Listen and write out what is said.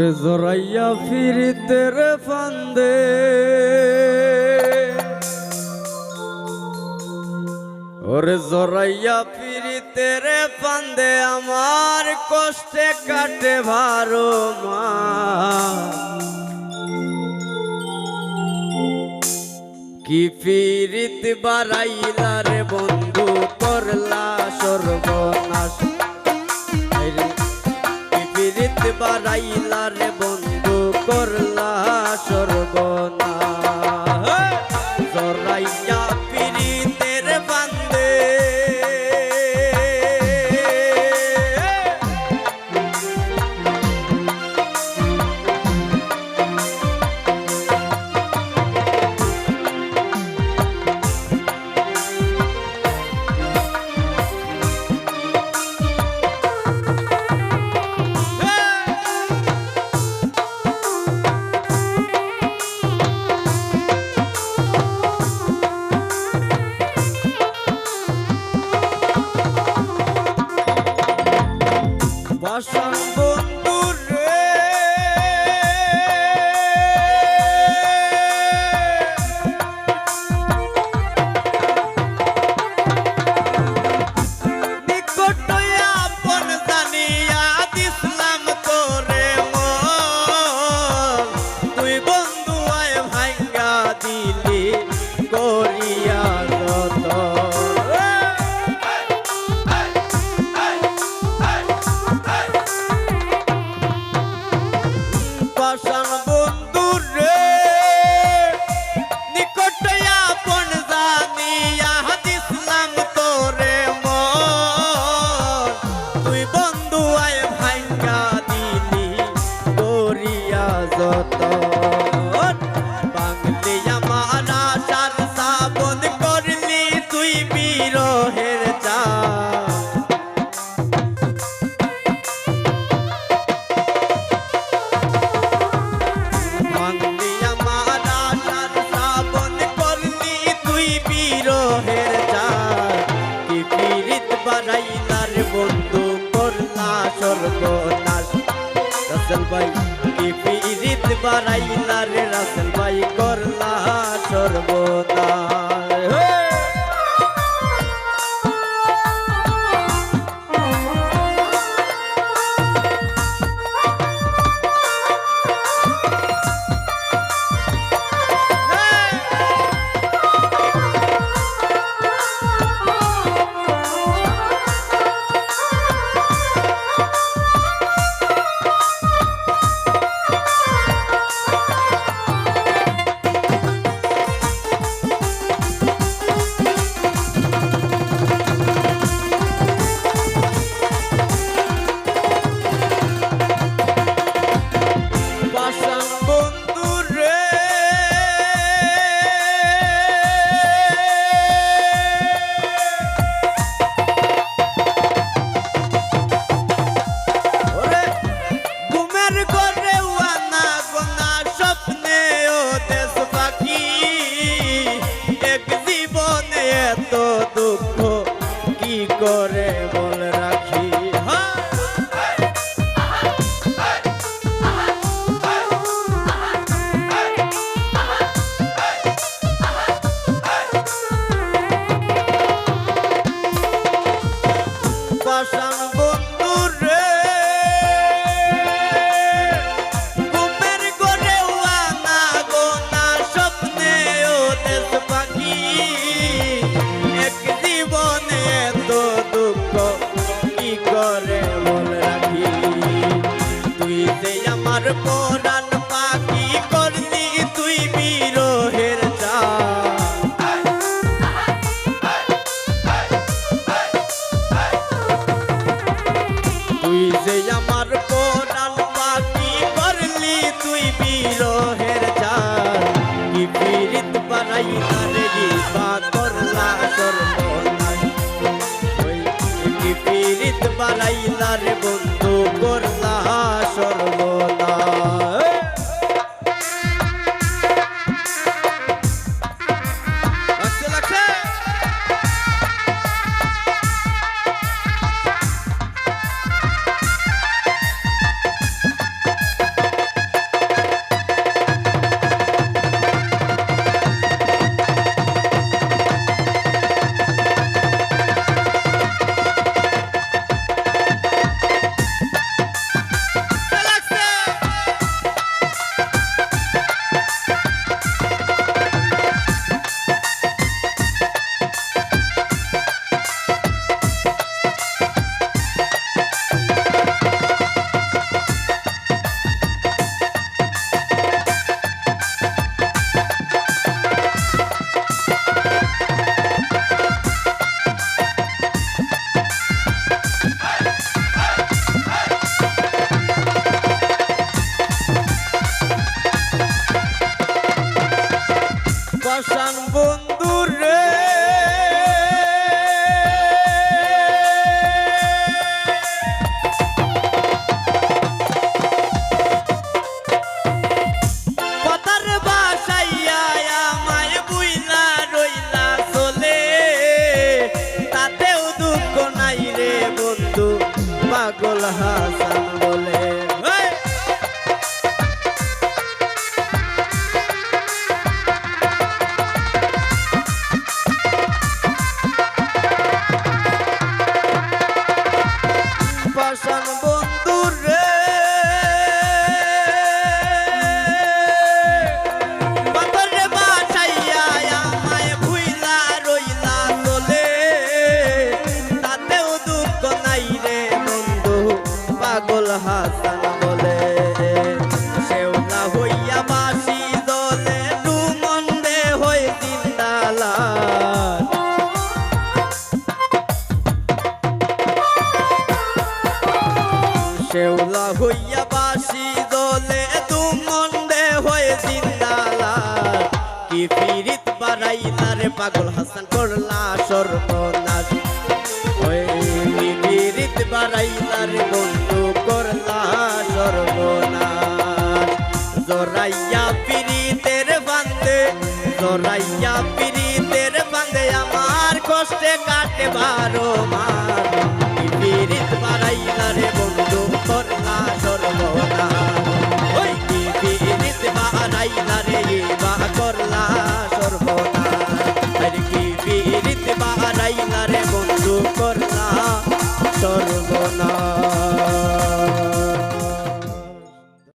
তোরে জরাইয়া ফিরিতে রে ফান্দে। ওরে জরাইয়া ফিরিতে রে ফান্দে আমার কষ্টে কাটে ভারো মা। কি ফিরিত বাড়াইলা রে বন রাইলা রে সর্বনাশ রাসেল ভাই কি পিরিত বাড়াইলা রে রাসেল ভাই করলা সর্বনাশ quieto. কি বাড়াই বাড়াইলা রে পাগল হাসান, করলা সর্বনাশ। ওই ফিরিত বাড়াইলা রে বন্ধু, করলা সর্বনাশ। জরাইয়া ফিরিতের বান্ধে জরাইয়া